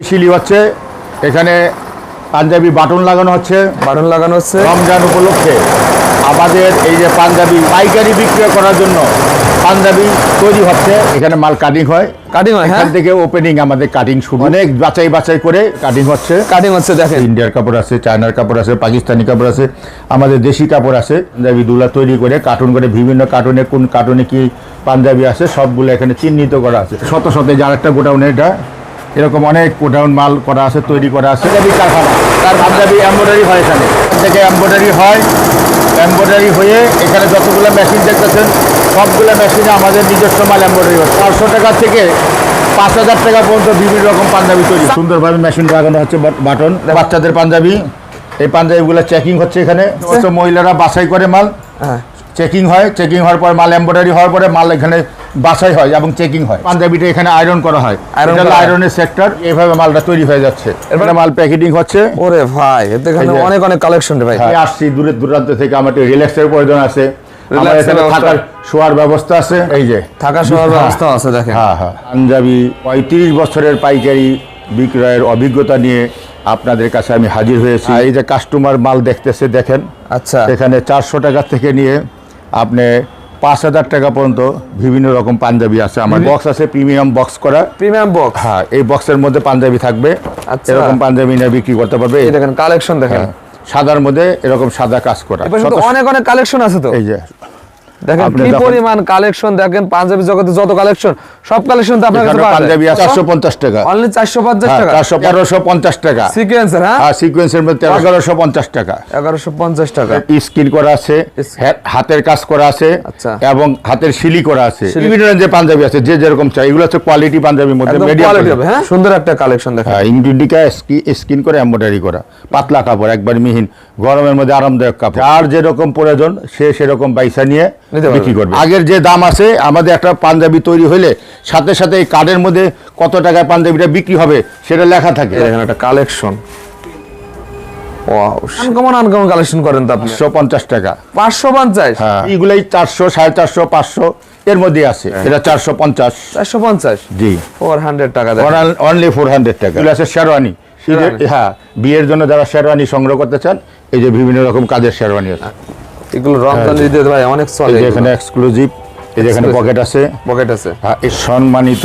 শিলি হচ্ছে এখানে পাঞ্জাবি বাটন লাগানো হচ্ছে। বাটন লাগানো হচ্ছে। রমজান উপলক্ষে আমাদের এই যে পাঞ্জাবি পাইকারি বিক্রয় করার জন্য পাঞ্জাবি তৈরি হচ্ছে। এখানে মাল কাটিং হয়। কাটিং হয় হ্যাঁ। এখান থেকে ওপেনিং আমাদের কাটিং শুরু। অনেক বাছাই বাছাই করে কাটিং হচ্ছে। কাটিং হচ্ছে দেখেন। ইন্ডিয়ার কাপড় আছে চায়নার কাপড় আছে পাকিস্তানি কাপড় আছে আমাদের দেশি কাপড় আছে। পাঞ্জাবি দুলা তৈরি করে কার্টুন করে বিভিন্ন কার্টুনে কোন কার্টুনে কি পাঞ্জাবি আছে সবগুলো এখানে চিহ্নিত করা আছে। শত শত যার একটা গোডাউন এটা এরকম অনেক গোডাউন মাল করা আছে তৈরি করা আছে। পাঞ্জাবি কারখানা। তার পাঞ্জাবি এম্ব্রয়ডারি হয় এখানে। থেকে এম্ব্রয়ডারি হয় এম্ব্রয়ডারি হয়ে এখানে যতগুলো মেশিন দেখতেছেন সবগুলো মেশিনে আমাদের নিজস্ব মাল এম্ব্রয়ডারি হয়। চারশো টাকা থেকে পাঁচ হাজার টাকা পর্যন্ত বিভিন্ন রকম পাঞ্জাবি তৈরি। সুন্দরভাবে মেশিন লাগানো হচ্ছে বাটন। বাচ্চাদের পাঞ্জাবি। এই পাঞ্জাবিগুলো চেকিং হচ্ছে এখানে। মহিলারা বাছাই করে মাল। হ্যাঁ। চেকিং হয়। চেকিং হওয়ার পর মাল এম্ব্রয়ডারি হওয়ার পরে মাল এখানে বাছাই হয় এবং চেকিং হয়। পাঞ্জাবিটা এখানে আয়রন করা হয়। করা আয়রনের সেক্টর এইভাবে মালটা তৈরি হয়ে যাচ্ছে। এরপরে মাল প্যাকেটিং হচ্ছে। ওরে ভাই এতে এখানে অনেক অনেক কালেকশন রে ভাই। আমি আসছি দূরের দূরান্ত থেকে আমার একটু রিল্যাক্সের প্রয়োজন আছে। আমার এখানে থাকার শোয়ার ব্যবস্থা আছে। এই যে থাকা শোয়ার হ্যাঁ। ব্যবস্থা আছে দেখেন। হ্যাঁ হ্যাঁ। পাঞ্জাবি পঁয়ত্রিশ বছরের পাইকারি বিক্রয়ের অভিজ্ঞতা নিয়ে আপনাদের কাছে আমি হাজির হয়েছি। এই যে কাস্টমার মাল দেখতেছে দেখেন। আচ্ছা। এখানে চারশো টাকা থেকে নিয়ে আপনি পাঁচ হাজার টাকা পর্যন্ত বিভিন্ন রকম পাঞ্জাবি আছে। আমার বক্স আছে প্রিমিয়াম বক্স করা। প্রিমিয়াম বক্স হ্যাঁ এই বক্সের মধ্যে পাঞ্জাবি থাকবে। আচ্ছা। এরকম পাঞ্জাবি নিয়ে বিক্রি করতে পারবে। এই দেখেন কালেকশন দেখেন। হ্যাঁ, সাদার মধ্যে এরকম সাদা কাজ করা। অনেক অনেক কালেকশন আছে তো। এই যে দেখেন কি পরিমাণ কালেকশন দেখেন পাঞ্জাবি জগতে যত কালেকশন সব কালেকশন তো আপনার কাছে পাঞ্জাবি আছে চারশো পঞ্চাশ টাকা। অনলি 450 টাকা? চারশো তেরোশো পঞ্চাশ টাকা। সিকোয়েন্সার হ্যাঁ? আর সিকোয়েন্সের মধ্যে এগারোশো পঞ্চাশ টাকা। 1150 টাকা। স্কিন করা আছে হ্যাঁ, হাতের কাজ করা আছে আচ্ছা। এবং হাতের শিলি করা আছে। বিভিন্ন রেঞ্জের পাঞ্জাবি আছে যে যেরকম চাই। এগুলো হচ্ছে কোয়ালিটি পাঞ্জাবির মধ্যে হ্যাঁ? সুন্দর একটা কালেকশন দেখেন। হ্যাঁ ইন্ডিকা স্কিন করে এম্ব্রয়ডারি করা পাতলা কাপড় একবার মিহিন গরমের মধ্যে আরামদায়ক কাপড়। আর যেরকম প্রয়োজন সে সেরকম পয়সা নিয়ে। বিক্রি করবে। আগের যে দাম আছে আমাদের একটা পাঞ্জাবি তৈরি হলে সাথে সাথে এই কার্ডের মধ্যে কত টাকায় পাঞ্জাবিটা বিক্রি হবে সেটা লেখা থাকে। একটা কালেকশন আনকমন আনকমন কালেকশন করেন তো আপনি। পঞ্চাশ টাকা। 550 হ্যাঁ। এইগুলাই চারশো সাড়ে চারশো পাঁচশো এর মধ্যে আছে। এটা চারশো পঞ্চাশ। 450 জি। 400 টাকা অনলি ফোর হান্ড্রেড টাকা। এগুলো আছে শেরওয়ানি। শেরওয়ানি। হ্যাঁ বিয়ের জন্য যারা শেরওয়ানি সংগ্রহ করতে চান এই যে বিভিন্ন রকম কাজের শেরওয়ানি আছে। এগুলো রমজান ঈদে ভাই অনেক চলে এখানে এক্সক্লুসিভ এই এখানে পকেট আছে। পকেট আছে। হ্যাঁ, এই সম্মানিত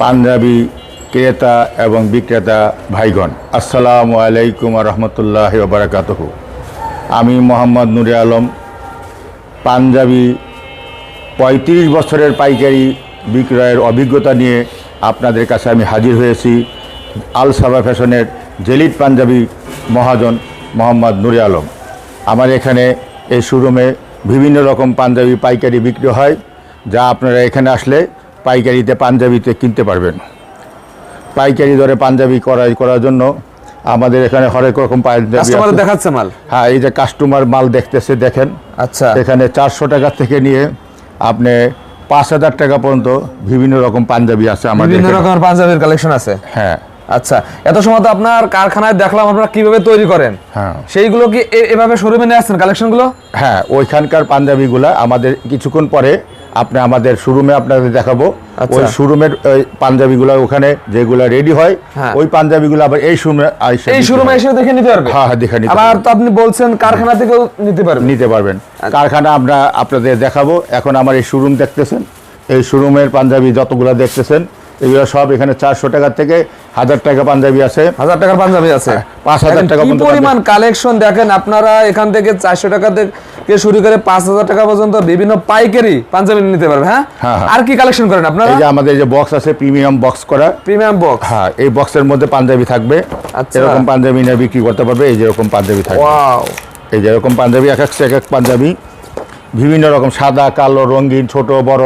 পাঞ্জাবি ক্রেতা এবং বিক্রেতা ভাইগণ আসসালামু আলাইকুম রহমতুল্লাহ বারাকাতহ। আমি মোহাম্মদ নুরে আলম পাঞ্জাবি পঁয়ত্রিশ বছরের পাইকারি বিক্রয়ের অভিজ্ঞতা নিয়ে আপনাদের কাছে আমি হাজির হয়েছি। আল সাবা ফ্যাশনের জেলিট পাঞ্জাবি মহাজন মোহাম্মদ নুরে আলম। আমার এখানে এই শোরুমে বিভিন্ন রকম পাঞ্জাবি পাইকারি বিক্রি হয় যা আপনারা এখানে আসলে পাইকারিতে পাঞ্জাবিতে কিনতে পারবেন। পাইকারি দরে পাঞ্জাবি করাই করার জন্য আমাদের এখানে হরেক রকম পাঞ্জাবি দেখাচ্ছে মাল? হ্যাঁ এই যে কাস্টমার মাল দেখতেছে দেখেন। আচ্ছা। এখানে চারশো টাকা থেকে নিয়ে আপনি পাঁচ হাজার টাকা পর্যন্ত বিভিন্ন রকম পাঞ্জাবি আছে আমাদের বিভিন্ন। রকমের পাঞ্জাবির কালেকশন আছে? হ্যাঁ। আচ্ছা এত সময় তো আপনার কারখানায় দেখলাম আপনারা কীভাবে তৈরি করেন। হ্যাঁ। সেইগুলো কি এভাবে শোরুমে নিয়ে আসছেন কালেকশনগুলো হ্যাঁ ওইখানকার পাঞ্জাবিগুলা আমাদের কিছুক্ষণ পরে আপনি আমাদের শোরুমে আপনাদের দেখাবো। আচ্ছা। ওই শোরুমের ওই পাঞ্জাবিগুলো ওখানে যেগুলো রেডি হয় হ্যাঁ। ওই পাঞ্জাবিগুলো আবার এই শোরুমে এই শোরুমে এসে দেখে নিতে পারবে? হ্যাঁ হ্যাঁ দেখে নিতে আবার তো আপনি বলছেন কারখানা থেকেও নিতে পারবে নিতে পারবেন। কারখানা আমরা আপনাদের দেখাবো। এখন আমার এই শোরুম দেখতেছেন। এই শোরুমের পাঞ্জাবি যতগুলো দেখতেছেন এগুলো সব এখানে চারশো টাকা থেকে হাজার টাকা পাঞ্জাবি আছে। হাজার টাকার পাঞ্জাবি আছে? হ্যাঁ, পাঁচ হাজার টাকা পরিমাণ কালেকশন দেখেন আপনারা এখান থেকে চারশো টাকা থেকে শুরু করে পাঁচ হাজার টাকা পর্যন্ত বিভিন্ন পাইকারি পাঞ্জাবি নিতে পারবে হ্যাঁ? হ্যাঁ, হ্যাঁ। আর কি কালেকশন করেন আপনারা? এই যে আমাদের যে বক্স আছে প্রিমিয়াম বক্স করা। প্রিমিয়াম বক্স হ্যাঁ এই বক্সের মধ্যে পাঞ্জাবি থাকবে। আচ্ছা। এরকম পাঞ্জাবি নিয়ে বিক্রি করতে পারবে এই যেরকম পাঞ্জাবি থাকবে। ওয়াও এই যে এরকম পাঞ্জাবি এক এক এক পাঞ্জাবি। বিভিন্ন রকম সাদা কালো রঙিন ছোট বড়।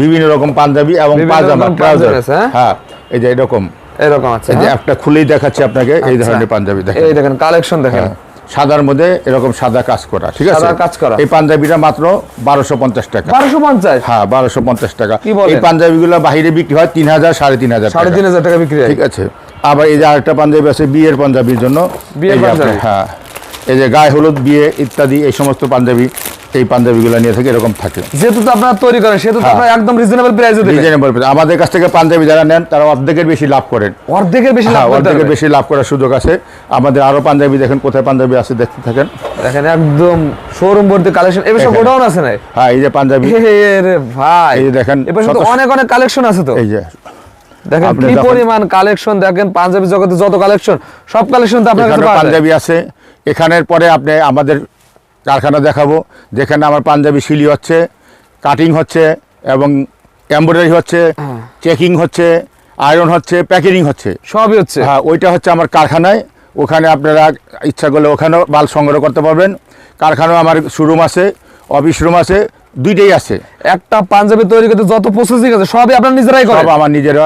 বিভিন্ন রকম পাঞ্জাবি এবং পাজামা ট্রাউজার আছে, হ্যাঁ? হ্যাঁ এই যে এরকম এরকম আছে এই যে হ্যাঁ? একটা খুলেই দেখাচ্ছি আপনাকে এই আচ্ছা। ধরনের পাঞ্জাবি দেখেন এই দেখেন কালেকশন দেখেন হ্যাঁ, সাদার মধ্যে এরকম সাদা কাজ করা ঠিক আছে সাদা কাজ করা। এই পাঞ্জাবিটা মাত্র বারোশো পঞ্চাশ টাকা বারোশো পঞ্চাশ হ্যাঁ বারোশো পঞ্চাশ টাকা কি বলেন? এই পাঞ্জাবিগুলো বাইরে বিক্রি হয় তিন হাজার সাড়ে তিন হাজার সাড়ে টাকা। তিন হাজার টাকা বিক্রি হয় ঠিক আছে আবার এই যে আরেকটা পাঞ্জাবি আছে বিয়ের পাঞ্জাবির জন্য বিয়ের পাঞ্জাবি। হ্যাঁ এই যে গায়ে হলুদ বিয়ে ইত্যাদি এই সমস্ত পাঞ্জাবি এই পাঞ্জাবিগুলো নিয়ে থাকে এরকম থাকে। যেহেতু তো আপনারা তৈরি করেন সেহেতু হ্যাঁ। আপনারা একদম রিজনেবল প্রাইসে দেবেন। রিজনেবল আমাদের কাছ থেকে পাঞ্জাবি যারা নেন তারা অর্ধেকের বেশি লাভ করেন। অর্ধেকের বেশি লাভ হ্যাঁ অর্ধেকের বেশি লাভ করার সুযোগ আছে। আমাদের আরও পাঞ্জাবি দেখেন কোথায় পাঞ্জাবি আছে দেখতে থাকেন। দেখেন একদম শোরুম ভর্তি কালেকশন এবার সব গোডাউন আছে নাই? হ্যাঁ এই যে পাঞ্জাবি। রে ভাই। এই দেখেন, এবার তো অনেক অনেক কালেকশন আছে তো। এই যে। দেখেন আপনি কি পরিমাণ কালেকশন দেখেন পাঞ্জাবি জগতে যত কালেকশন সব কালেকশন তো আপনার কাছে। পাঞ্জাবি আছে এখানের পরে আপনি আমাদের কারখানা দেখাবো যেখানে আমার পাঞ্জাবি সিলি হচ্ছে কাটিং হচ্ছে এবং এমব্রয়ডারি হচ্ছে হ্যাঁ। চেকিং হচ্ছে আয়রন হচ্ছে প্যাকেজিং হচ্ছে। সবই হচ্ছে। হ্যাঁ ওইটা হচ্ছে আমার কারখানায়। ওখানে আপনারা ইচ্ছা করলে ওখানেও মাল সংগ্রহ করতে পারবেন। কারখানাও আমার শোরুম আছে অফিস রুম আছে দুইটাই আছে। একটা পাঞ্জাবি তৈরি করতে যত প্রসেসিং আছে সবই আপনার নিজেরাই করেন? সব আমার নিজেরা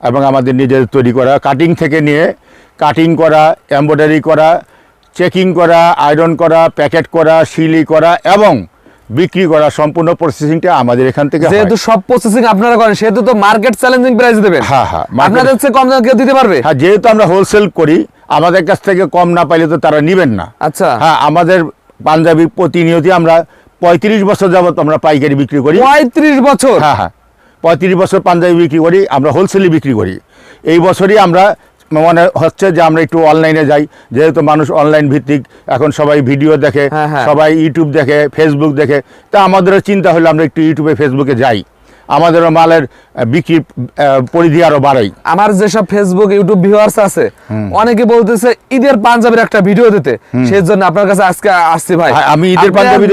এবং আমাদের নিজেদের তৈরি করা কাটিং থেকে নিয়ে কাটিং করা এমব্রয়ডারি করা চেকিং করা আয়রন করা প্যাকেট করা সিলি করা এবং বিক্রি করা সম্পূর্ণ প্রসেসিংটা আমাদের এখান থেকে যেহেতু সব প্রসেসিং আপনারা করেন সেহেতু তো মার্কেট চ্যালেঞ্জিং প্রাইস দেবেন। হ্যাঁ, হ্যাঁ, আপনাদের চেয়ে কম দামে কেউ দিতে পারবে? হ্যাঁ যেহেতু আমরা হোলসেল করি আমাদের কাছ থেকে কম না পাইলে তো তারা নেবেন না। আচ্ছা। হ্যাঁ আমাদের পাঞ্জাবি প্রতিনিয়তি আমরা পঁয়ত্রিশ বছর যাবত আমরা পাইকারি বিক্রি করি। পঁয়ত্রিশ বছর? হ্যাঁ হ্যাঁ পঁয়ত্রিশ বছর পাঞ্জাবি বিক্রি করি আমরা হোলসেলে বিক্রি করি। এই বছরই আমরা মনে হচ্ছে যে আমরা একটু অনলাইনে যাই যেহেতু মানুষ অনলাইন ভিত্তিক এখন সবাই ভিডিও দেখে হ্যাঁ, হ্যাঁ। সবাই ইউটিউব দেখে ফেসবুক দেখে। তা আমাদেরও চিন্তা হলো আমরা একটু ইউটিউবে ফেসবুকে যাই। আমাদেরও মালের আহ, বিক্রির পরিধি আরও বাড়াই। আমার যেসব ফেসবুক ইউটিউব ভিউয়ার্স আছে অনেকে বলতেছে ঈদের পাঞ্জাবির একটা ভিডিও দিতে। সেই জন্য আপনার কাছে আজকে আসছি ভাই। হ্যাঁ, আমি ঈদের পাঞ্জাবি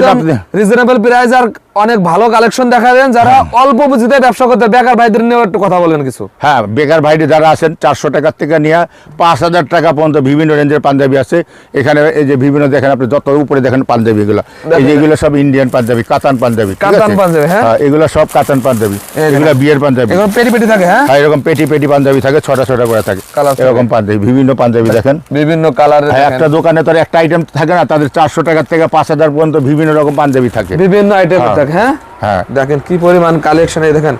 রিজনেবল প্রাইস আর অনেক ভালো কালেকশন দেখাবেন যারা হ্যাঁ। অল্প পুঁজিতে ব্যবসা করতে বেকার ভাইদের নিয়ে একটু কথা বলেন কিছু। হ্যাঁ বেকার ভাইটি যারা আছেন চারশো টাকার থেকে নিয়ে পাঁচ হাজার টাকা পর্যন্ত বিভিন্ন রেঞ্জের পাঞ্জাবি আছে। এখানে এই যে বিভিন্ন দেখেন আপনি যত উপরে দেখেন পাঞ্জাবি এগুলো। এই যে এগুলো সব ইন্ডিয়ান পাঞ্জাবি কাতান পাঞ্জাবি কাতান পাঞ্জাবি, হ্যাঁ? এগুলো সব কাতান পাঞ্জাবি। এগুলো বিয়ের পাঞ্জাবি। এগুলো পেটি পেটি থাকে হ্যাঁ? হ্যাঁ এরকম পেটি পেটি পাঞ্জাবি থাকে ছটা ছটা করে থাকে। এরকম পাঞ্জাবি বিভিন্ন পাঞ্জাবি দেখেন। বিভিন্ন কালার হ্যাঁ, একটা দোকানে তো আর একটা আইটেম থাকে না তাদের চারশো টাকার থেকে পাঁচ হাজার পর্যন্ত বিভিন্ন রকম পাঞ্জাবি থাকে। বিভিন্ন আইটেম হ্যাঁ। হ্যাঁ? হ্যাঁ। দেখেন কি পরিমাণ কালেকশন এই দেখেন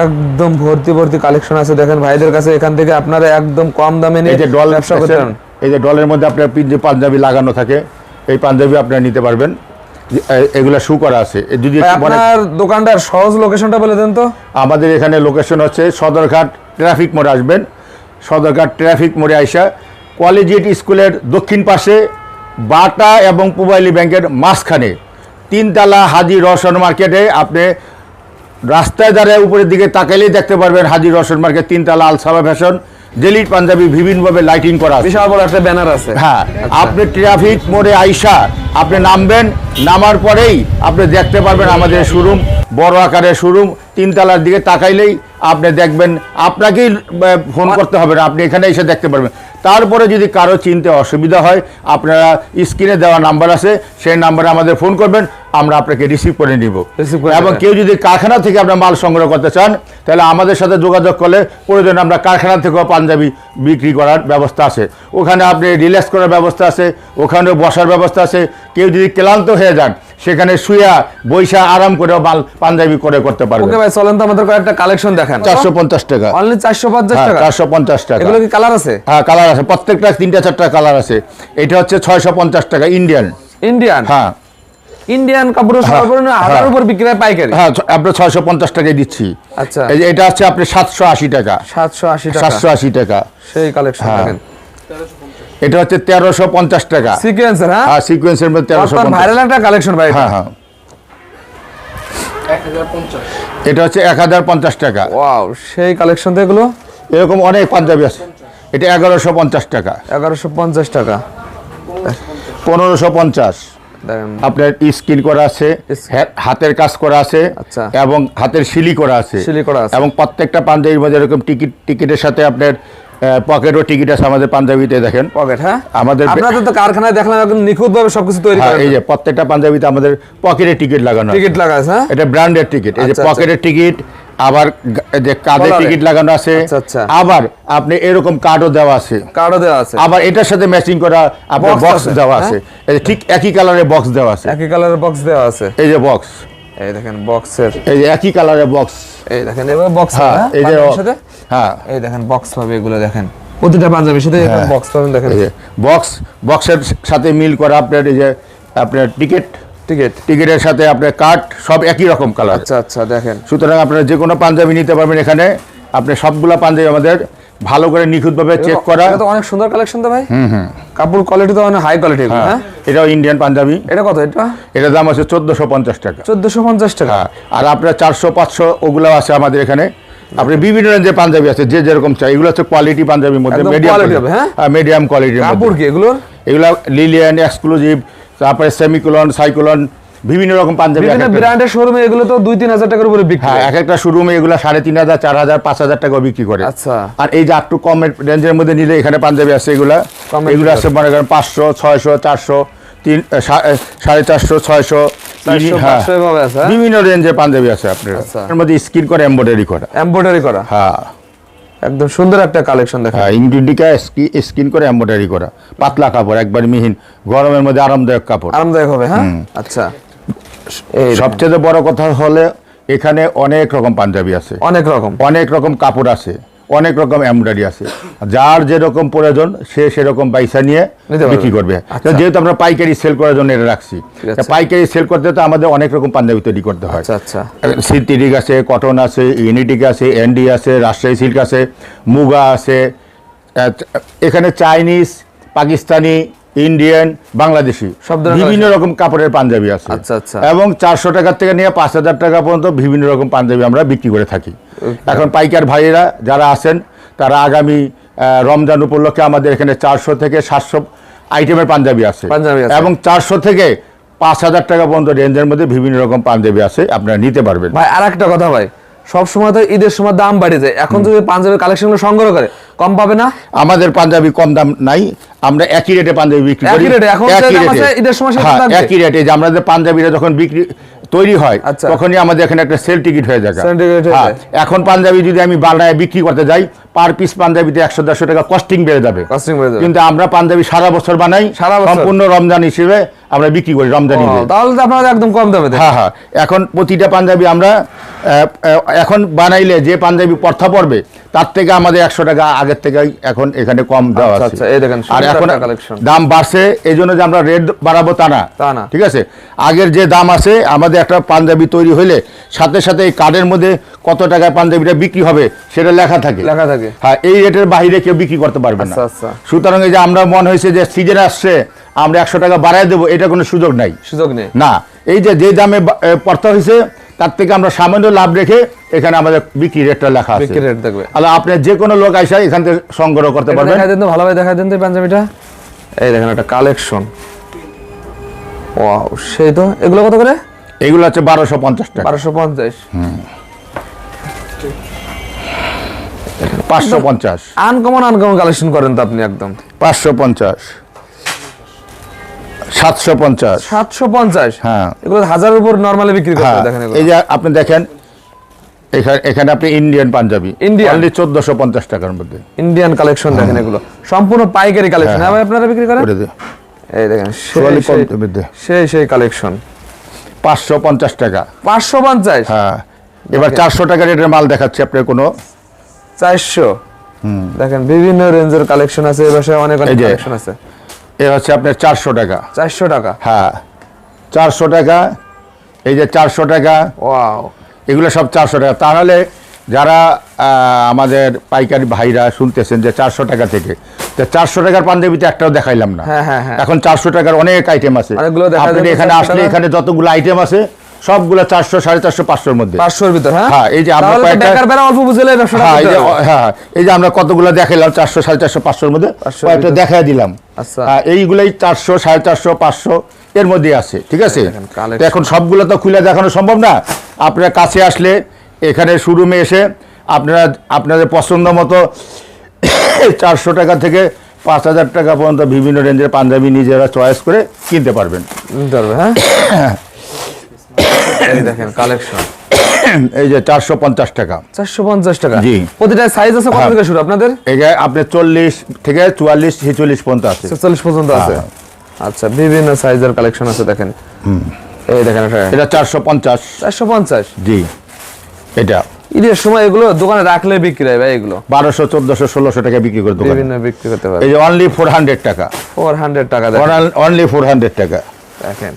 একদম ভর্তি ভর্তি কালেকশন আছে। দেখেন ভাইদের কাছে এখান থেকে আপনারা একদম কম দামে নিয়ে এই যে ডল ব্যবসা করতে এই যে ডলের মধ্যে আপনার পিন যে পাঞ্জাবি লাগানো থাকে এই পাঞ্জাবি আপনারা নিতে পারবেন। এগুলা শু করা আছে। যদি আপনার দোকানটার সহজ লোকেশনটা বলে দেন তো। আমাদের এখানে লোকেশন হচ্ছে সদরঘাট ট্রাফিক মোড়ে আসবেন। সদরঘাট ট্রাফিক মোড়ে আইসা কলেজিয়েট স্কুলের দক্ষিণ পাশে বাটা এবং পুবাইলি ব্যাংকের মাঝখানে তিনতলা হাজি রসন মার্কেটে আপনি রাস্তায় দাঁড়ায় উপরের দিকে তাকাইলেই দেখতে পারবেন হাজি রসন মার্কেট তিনতলা আলসাবা ফ্যাশন জেলির পাঞ্জাবি বিভিন্নভাবে লাইটিং করা আছে। বিশাল বড় একটা ব্যানার আছে। হ্যাঁ আপনি ট্রাফিক মোড়ে আইসা আপনি নামবেন নামার পরেই আপনি দেখতে পারবেন আমাদের শোরুম বড় আকারের শোরুম তিনতলার দিকে তাকাইলেই আপনি দেখবেন আপনাকেই ফোন করতে হবে না আপনি এখানে এসে দেখতে পারবেন। তারপরে যদি কারও চিনতে অসুবিধা হয় আপনারা স্ক্রিনে দেওয়া নাম্বার আছে সেই নাম্বারে আমাদের ফোন করবেন আমরা আপনাকে রিসিভ করে নিব। এবং কেউ যদি কারখানা থেকে আপনার মাল সংগ্রহ করতে চান তাহলে আমাদের সাথে যোগাযোগ করলে প্রয়োজন আমরা কারখানা থেকেও পাঞ্জাবি বিক্রি করার ব্যবস্থা আছে। ওখানে আপনি রিল্যাক্স করার ব্যবস্থা আছে ওখানেও বসার ব্যবস্থা আছে। কেউ যদি ক্লান্ত হয়ে যান সেখানে শুয়া বৈশা আরাম করে মাল পাঞ্জাবি করে করতে পারবেন। ওকে ভাই চলেন তো আমাদের কয়েকটা কালেকশন দেখান। চারশো পঞ্চাশ টাকা। অনলি চারশো পঞ্চাশ হ্যাঁ টাকা? চারশো পঞ্চাশ টাকা। এগুলো কি কালার আছে? হ্যাঁ কালার আছে। প্রত্যেকটা তিনটা চারটা কালার আছে। এটা হচ্ছে ছয়শো পঞ্চাশ টাকা ইন্ডিয়ান ইন্ডিয়ান হ্যাঁ। ইন্ডিয়ান কাপড়ের সর্বনিম্ন হাজার হ্যাঁ। উপর বিক্রি হয় পাইকারি? হ্যাঁ আপনার ছয়শো পঞ্চাশ টাকায় দিচ্ছি। আচ্ছা। এই যে এটা হচ্ছে আপনি সাতশো আশি টাকা। সাতশো আশি টাকা। সাতশো আশি টাকা। সেই কালেকশন হ্যাঁ। দেখেন। এটা হচ্ছে তেরোশো পঞ্চাশ টাকা। সিকোয়েন্সের হ্যাঁ? আর সিকোয়েন্সের মধ্যে তেরোশো ভাইরাল একটা কালেকশন ভাই। হ্যাঁ হ্যাঁ। এটা হচ্ছে এক হাজার পঞ্চাশ টাকা। ওয়াও সেই কালেকশন তো এগুলো? এরকম অনেক পাঞ্জাবি আছে। এটা এগারোশো পঞ্চাশ টাকা। এগারোশো পঞ্চাশ টাকা। পনেরোশো পঞ্চাশ। আপনার স্কিন করা আছে হ্যাঁ, হাতের কাজ করা আছে আচ্ছা। এবং হাতের শিলি করা আছে। শিলি করা আছে। এবং প্রত্যেকটা পাঞ্জাবির মধ্যে এরকম টিকিট টিকিটের সাথে আপনার পকেটও টিকিট আছে আমাদের পাঞ্জাবিতে দেখেন। পকেট হ্যাঁ? আমাদের আপনাদের তো কারখানায় দেখলাম একদম নিখুঁত ভাবে সবকিছু তৈরি হ্যাঁ এই যে প্রত্যেকটা পাঞ্জাবিতে আমাদের পকেটে টিকিট লাগানো টিকিট লাগা আছে হ্যাঁ? এটা ব্র্যান্ডের টিকিট এই যে আচ্ছা, পকেটের টিকিট আবার যে কাঁধে টিকিট লাগানো আছে। আচ্ছা, আচ্ছা। আবার আপনি এরকম কার্ডও দেওয়া আছে। কার্ডও দেওয়া আছে। আবার এটার সাথে ম্যাচিং করা আপনার বক্স দেওয়া হ্যাঁ? আছে এই যে ঠিক একই কালারের বক্স দেওয়া আছে। একই কালারের বক্স দেওয়া আছে। এই যে বক্স এই দেখেন বক্সের এই যে একই কালারের বক্স এই দেখেন এবার বক্স হ্যাঁ এই যে সাথে? হ্যাঁ। এই দেখেন বক্স পাবে এগুলো দেখেন। প্রতিটা পাঞ্জাবির সাথে হ্যাঁ। বক্স পাবেন দেখেন। বক্স বক্সের সাথে মিল করা আপনার এই যে আপনার টিকিট টিকিট টিকিটের সাথে আপনার কাট সব একই রকম কালার আচ্ছা আচ্ছা দেখেন। সুতরাং আপনারা যে কোনো পাঞ্জাবি নিতে পারবেন এখানে। আপনি সবগুলা পাঞ্জাবি আমাদের ভালো করে নিখুঁতভাবে চেক করা। এটা তো অনেক সুন্দর কালেকশন তো ভাই। কাপড় কোয়ালিটি তো অনেক হাই কোয়ালিটি হ্যাঁ এটাও ইন্ডিয়ান পাঞ্জাবি। এটা কত এটা? এটার দাম আছে চোদ্দোশো পঞ্চাশ টাকা। চোদ্দশো পঞ্চাশ টাকা। হ্যাঁ আর আপনার চারশো পাঁচশো ওগুলো আছে আমাদের এখানে। আপনি বিভিন্ন রেঞ্জের পাঞ্জাবি আছে যে যেরকম চাই। এগুলো হচ্ছে কোয়ালিটি পাঞ্জাবির মধ্যে মিডিয়াম হবে, হ্যাঁ? মিডিয়াম কোয়ালিটির কাপড় কি এগুলোর? এগুলো লিলিয়ান এক্সক্লুসিভ তারপরে সেমিকুলন সাইকুলন বিভিন্ন রকম পাঞ্জাবি বিভিন্ন ব্র্যান্ডের শোরুমে এগুলো তো দুই তিন হাজার টাকার উপরে বিক্রি হ্যাঁ। এক একটা শোরুমে এগুলো সাড়ে তিন হাজার চার হাজার পাঁচ হাজার টাকা বিক্রি করে আচ্ছা। আর এই যে একটু কম রেঞ্জের মধ্যে নিলে এখানে পাঞ্জাবি আছে এগুলা এগুলো আছে মনে করেন পাঁচশো ছয়শো চারশো তিন সাড়ে চারশো ছয়শো হ্যাঁ। হ্যাঁ? বিভিন্ন রেঞ্জের পাঞ্জাবি আছে আপনার আচ্ছা। মধ্যে স্কিন করে এমব্রয়ডারি করা এমব্রয়ডারি করা হ্যাঁ একদম সুন্দর একটা কালেকশন দেখা হ্যাঁ ইন্ডিকা স্কিন করে এমব্রয়ডারি করা। পাতলা কাপড় একবার মিহিন গরমের মধ্যে আরামদায়ক কাপড়। আরামদায়ক হবে হ্যাঁ? আচ্ছা। এই সবচেয়ে বড় কথা হলে এখানে অনেক রকম পাঞ্জাবি আছে। অনেক রকম। অনেক রকম কাপড় আছে। অনেক রকম এমব্রয়ডারি আছে। যার যেরকম প্রয়োজন সে সেরকম পয়সা নিয়ে বিক্রি করবে। আচ্ছা। যেহেতু আমরা পাইকারি সেল করার জন্য এটা রাখছি পাইকারি সেল করতে তো আমাদের অনেক রকম পাঞ্জাবি তৈরি করতে হয়। আচ্ছা আচ্ছা। সিনথেটিক আছে কটন আছে ইউনিটিক আছে এনডি আছে রাজশাহী সিল্ক আছে মুগা আছে এখানে চাইনিজ পাকিস্তানি ইন্ডিয়ান বাংলাদেশি বিভিন্ন রকম কাপড়ের পাঞ্জাবি আছে। আচ্ছা, আচ্ছা। এবং চারশো টাকার থেকে নিয়ে পাঁচ হাজার টাকা পর্যন্ত বিভিন্ন রকম পাঞ্জাবি আমরা বিক্রি করে থাকি। এখন পাইকার ভাইয়েরা যারা আছেন তারা আগামী রমজান উপলক্ষে আমাদের এখানে চারশো থেকে সাতশো আইটেমের পাঞ্জাবি আছে। পাঞ্জাবি আছে। এবং চারশো থেকে পাঁচ হাজার টাকা পর্যন্ত রেঞ্জের মধ্যে বিভিন্ন রকম পাঞ্জাবি আছে আপনারা নিতে পারবেন। ভাই আর একটা কথা ভাই সব সময় তো ঈদের সময় দাম বাড়ে যায় এখন যদি পাঞ্জাবি কালেকশন সংগ্রহ করে কম পাবে না আমাদের পাঞ্জাবি কম দাম নাই আমরা একই রেটে পাঞ্জাবি বিক্রি করি একই রেটে? এখন ঈদের সময় হ্যাঁ? একই রেটে যে আমাদের পাঞ্জাবিরা যখন বিক্রি তৈরি হয় আচ্ছা। তখনই আমাদের এখানে একটা সেল টিকিট হয়ে যায় হয়ে যায়। এখন পাঞ্জাবি যদি আমি বাংলায় বিক্রি করতে যাই পার পিস পাঞ্জাবিতে একশো দেড়শো টাকা কস্টিং বেড়ে যাবে। বেড়ে যাবে। কিন্তু আমরা পাঞ্জাবি সারা বছর বানাই সারা সম্পূর্ণ রমজান হিসেবে আমরা বিক্রি করি রমজান ঈদে তাহলে তো আপনারা একদম কম দামে হ্যাঁ হ্যাঁ। এখন প্রতিটা পাঞ্জাবি আমরা এখন বানাইলে যে পাঞ্জাবি পর্থা পড়বে তার থেকে আমাদের একশো টাকা আগের থেকে এখন এখানে কম দেওয়া আচ্ছা, আছে। আচ্ছা, দেখেন, আর এখন দাম বাড়ছে এই জন্য যে আমরা রেট বাড়াবো তা না। তা না। ঠিক আছে? আগের যে দাম আছে আমাদের একটা পাঞ্জাবি তৈরি হইলে সাথে সাথে এই কার্ডের মধ্যে কত টাকায় পাঞ্জাবিটা বিক্রি হবে সেটা লেখা থাকে। লেখা থাকে। হ্যাঁ এই রেটের বাইরে কেউ বিক্রি করতে পারবে না। আচ্ছা, আচ্ছা। সুতরাং এই যে আমরা মনে হয়েছে যে সিজন আসছে আমরা একশো টাকা বাড়ায় দেবো এটা কোনো সুযোগ নাই। সুযোগ নেই। না এই যে যে দামে পড়তে হয়েছে তার থেকে আমরা সামান্য লাভ রেখে এখানে আমাদের বিক্রি রেটটা লেখা আছে। বিক্রি রেট দেখবে। তাহলে আপনি যে কোনো লোক আইসা এখান থেকে সংগ্রহ করতে পারবেন। দেখাই দেন তো ভালোভাবে দেখাই দেন তো পাঞ্জাবিটা। এই দেখেন একটা কালেকশন ওয়াও সেই তো এগুলো কত করে? এগুলো হচ্ছে বারোশো পঞ্চাশ টাকা। বারোশো পঞ্চাশ। পাঁচশো পঞ্চাশ। আনকমন আনকমন কালেকশন করেন তো আপনি একদম। পাঁচশো পঞ্চাশ। সাতশো পঞ্চাশ। সাতশো পঞ্চাশ? হ্যাঁ। এগুলো হাজারের উপর নর্মালি বিক্রি করতে হ্যাঁ। দেখেন এই যে আপনি দেখেন এখানে আপনি ইন্ডিয়ান পাঞ্জাবি? অনলি চোদ্দশো পঞ্চাশ টাকার মধ্যে। ইন্ডিয়ান কালেকশন দেখেন এগুলো। সম্পূর্ণ পাইকারি কালেকশন হ্যাঁ। আপনারা বিক্রি করেন? এই দেখেন সেই সেই কালেকশন পাঁচশো পঞ্চাশ টাকা। পাঁচশো পঞ্চাশ? হ্যাঁ। এবার চারশো টাকা রেটের মাল দেখাচ্ছি আপনার কোনো চারশো। দেখেন বিভিন্ন রেঞ্জের কালেকশন আছে এই বাসায় অনেক অনেক কালেকশন আছে। এ হচ্ছে আপনার চারশো টাকা। চারশো টাকা। হ্যাঁ চারশো টাকা এই যে চারশো টাকা। ওয়াও। এগুলো সব চারশো টাকা। তাহলে যারা আমাদের পাইকারি ভাইরা শুনতেছেন যে চারশো টাকা থেকে তো চারশো টাকার পাঞ্জাবিতে একটাও দেখাইলাম না। হ্যাঁ, হ্যাঁ, হ্যাঁ। এখন চারশো টাকার অনেক আইটেম আছে। আপনি এখানে আসলে এখানে যতগুলো আইটেম আছে সবগুলো চারশো সাড়ে চারশো পাঁচশোর মধ্যে। পাঁচশোর ভিতরে হ্যাঁ? হ্যাঁ, এই যে আমরা কয়েকটা- অল্প বুঝলে হ্যাঁ এই যে হ্যাঁ হ্যাঁ, এই যে আমরা কতগুলো দেখাইলাম চারশো সাড়ে চারশো পাঁচশোর মধ্যে 500 কয়েকটা দেখাই দিলাম। আচ্ছা। এইগুলাই চারশো সাড়ে চারশো পাঁচশো এর মধ্যে আছে ঠিক আছে? এখন সবগুলো তো খুলে দেখানো সম্ভব না। আপনারা কাছে আসলে এখানে শোরুমে এসে আপনারা আপনাদের পছন্দ মতো চারশো টাকা থেকে পাঁচ হাজার টাকা পর্যন্ত বিভিন্ন রেঞ্জের পাঞ্জাবি নিজেরা চয়েস করে কিনতে পারবেন। হ্যাঁ? এই দেখেন কালেকশন এই যে চারশো পঞ্চাশ টাকা। চারশো পঞ্চাশ টাকা। জি। প্রতিটা সাইজ আছে কত হ্যাঁ। থেকে শুরু আপনাদের? এই যে আপনার থেকে চুয়াল্লিশ ছেচল্লিশ পর্যন্ত আছে। ছেচল্লিশ পর্যন্ত আছে। হ্যাঁ। আচ্ছা বিভিন্ন সাইজের কালেকশন আছে দেখেন। এই দেখেন এটা। জি। ঈদের সময় এগুলো দোকানে রাখলে বিক্রি হয় ভাই এগুলো। বারোশো চোদ্দশো ষোলোশো টাকা বিক্রি করে দোকানে। বিভিন্ন বিক্রি করতে পারে। এই অনলি ফোর হান্ড্রেড টাকা। ফোর হান্ড্রেড টাকা অনলি ফোর হান্ড্রেড টাকা। দেখেন।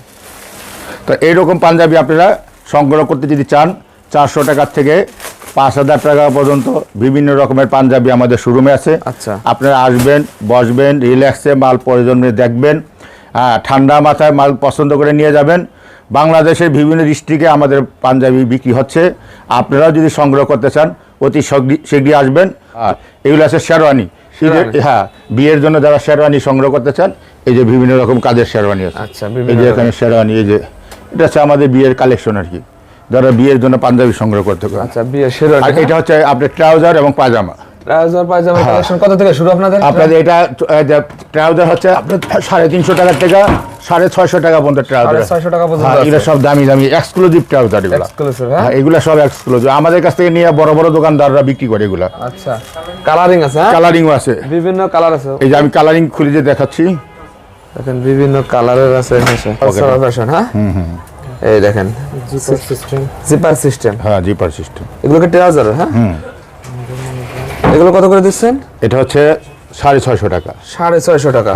তো এইরকম পাঞ্জাবি আপনারা সংগ্রহ করতে যদি চান চারশো টাকার থেকে পাঁচ হাজার টাকা পর্যন্ত বিভিন্ন রকমের পাঞ্জাবি আমাদের শোরুমে আছে। আচ্ছা। আপনারা আসবেন বসবেন রিল্যাক্সে মাল প্রয়োজন দেখবেন হ্যাঁ ঠান্ডা মাথায় মাল পছন্দ করে নিয়ে যাবেন। বাংলাদেশের বিভিন্ন ডিস্ট্রিক্টে আমাদের পাঞ্জাবি বিক্রি হচ্ছে। আপনারাও যদি সংগ্রহ করতে চান অতি শীঘ্রই- আসবেন। এগুলো আছে শেরওয়ানি। হ্যাঁ বিয়ের জন্য যারা শেরওয়ানি সংগ্রহ করতে চান এই যে বিভিন্ন রকম কাজের শেরওয়ানি আছে। আচ্ছা, এই যে এখানে শেরওয়ানি এই যে এটা হচ্ছে আমাদের বিয়ের কালেকশন আর কি। যারা বিয়ের জন্য পাঞ্জাবি সংগ্রহ করতে পারেন আচ্ছা বিয়ে শেরওয়ানি আর এটা? হচ্ছে আপনার ট্রাউজার এবং পাজামা ট্রাউজার পায়জামা হ্যাঁ। কালেকশন কত থেকে শুরু আপনাদের? আপনাদের এটা ট্রাউজার হচ্ছে আপনার সাড়ে তিনশো টাকার থেকে সাড়ে ছয়শো টাকা পর্যন্ত ট্রাউজার। ছয়শো টাকা পর্যন্ত হ্যাঁ এগুলো সব দামি দামি এক্সক্লুসিভ ট্রাউজার এগুলো। হ্যাঁ? হ্যাঁ এগুলো সব এক্সক্লুসিভ আমাদের কাছ থেকে নিয়ে বড় বড় দোকানদাররা বিক্রি করে এগুলো। আচ্ছা। কালারিং আছে হ্যাঁ? কালারিংও আছে। বিভিন্ন কালার আছে। এই যে আমি কালারিং খুলে যে দেখাচ্ছি। দেখেন বিভিন্ন কালারের আছে ফ্যাশন হ্যাঁ? এই দেখেন জিপার সিস্টেম হ্যাঁ জিপার সিস্টেম ট্রাউজার হ্যাঁ? এগুলো কত করে দিচ্ছেন? এটা হচ্ছে সাড়ে ছয়শো টাকা। সাড়ে ছয়শো টাকা।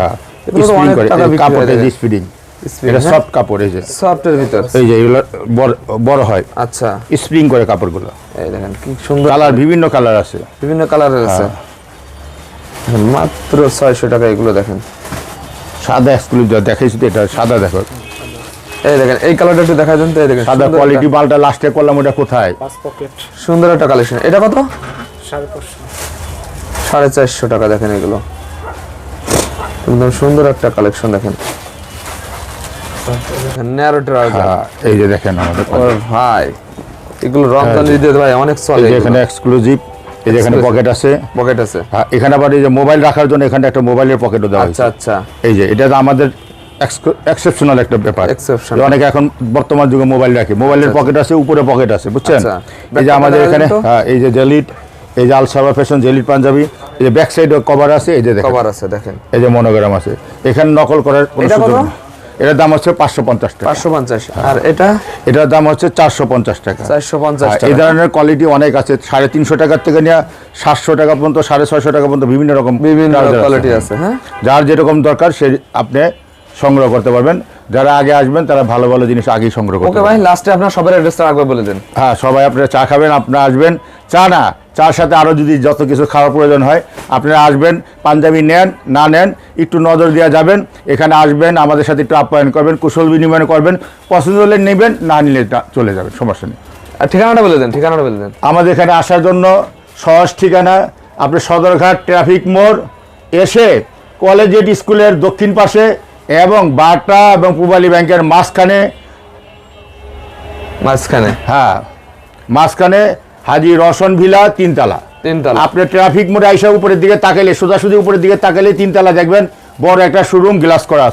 এগুলো হ্যাঁ। কাপড় হয়ে এই যায়। স্প্রিং Spring, এটা? সফট কাপড় এই যে। সফটের ভিতর। এই যে এগুলো বড়- বড় হয়। আচ্ছা। স্প্রিং করে কাপড়গুলো। এই দেখেন কি সুন্দর। কালার বিভিন্ন কালার আছে। বিভিন্ন কালারের আছে। হ্যাঁ। মাত্র ছয়শো টাকা এগুলো দেখেন। সাদা এক্সক্লুসিভ দেখাইছি তো এটা সাদা দেখো। এই দেখেন এই কালারটা একটু দেখা দেন তো এই দেখেন সাদা কোয়ালিটি মালটা লাস্টে করলাম ওটা কোথায়? সুন্দর একটা কালেকশন এটা কত? সাড়ে পাঁচশো। সাড়ে চারশো টাকা দেখেন এগুলো। একদম সুন্দর একটা কালেকশন দেখেন। ন্যারো ট্রাউজার হ্যাঁ, এই যে দেখেন আমাদের ভাই এগুলো রমজান ঈদে ভাই অনেক চলে এখানে এক্সক্লুসিভ এই যে এখানে পকেট আছে। পকেট আছে। হ্যাঁ, এখানে আবার এই যে মোবাইল রাখার জন্য এখানে একটা মোবাইলের পকেটও দেওয়া আচ্ছা আচ্ছা। এই যে এটা আমাদের এক্সেপশনাল একটা ব্যাপার। অনেকে এখন বর্তমান যুগে মোবাইল রাখে। মোবাইলের পকেট আছে উপরে পকেট আছে বুঝছেন? আচ্ছা। এই যে আমাদের এখানে হ্যাঁ এই যে জেলিট এই যে আলসাবা ফ্যাশন জেলিট পাঞ্জাবি এই যে ব্যাক সাইড কভার আছে এই যে কভার আছে দেখেন। এই যে মনোগ্রাম আছে। এখানে নকল করার কোনো সুযোগ। এটার দাম হচ্ছে পাঁচশো পঞ্চাশ টাকা। পাঁচশো পঞ্চাশ। আর এটা? এটার দাম হচ্ছে চারশো পঞ্চাশ টাকা। চারশো পঞ্চাশ হ্যাঁ, এই ধরনের কোয়ালিটি অনেক আছে। সাড়ে তিনশো টাকার থেকে নিয়ে সাতশো টাকা পর্যন্ত সাড়ে ছয়শো টাকা পর্যন্ত বিভিন্ন রকম বিভিন্ন কোয়ালিটি আছে। হ্যাঁ? যার যেরকম দরকার সে আপনি সংগ্রহ করতে পারবেন। যারা আগে আসবেন তারা ভালো ভালো জিনিস আগেই সংগ্রহ করতে ওকে ভাই লাস্টে আপনার সবার অ্যাড্রেসটা আগে বলে দেন। হ্যাঁ সবাই আপনারা চা খাবেন আপনারা আসবেন। চা না চার সাথে আরও যদি যত কিছু খাওয়ার প্রয়োজন হয় আপনারা আসবেন পাঞ্জাবি নেন না নেন একটু নজর দেওয়া যাবেন এখানে আসবেন আমাদের সাথে একটু আপ্যায়ন করবেন কুশল বিনিময় করবেন পছন্দ হলে নেবেন না নিলে চলে যাবেন সমস্যা নেই। ঠিকানাটা বলে দেন ঠিকানাটা বলে দেন। আমাদের এখানে আসার জন্য সহজ ঠিকানা আপনি সদরঘাট ট্রাফিক মোড় এসে কলেজিয়েট স্কুলের দক্ষিণ পাশে এবং বাটা এবং পূবালী ব্যাংকের মাঝখানে মাঝখানে। হ্যাঁ মাঝখানে হাজি রসন ভিলা তিনতলা। তিনতলা। আপনি ট্রাফিক মোড়ে আইসা উপরের দিকে তাকাইলে সোজাসুজি উপরের দিকে তাকাইলে তিনতলা দেখবেন বড় একটা শোরুম গ্লাস করা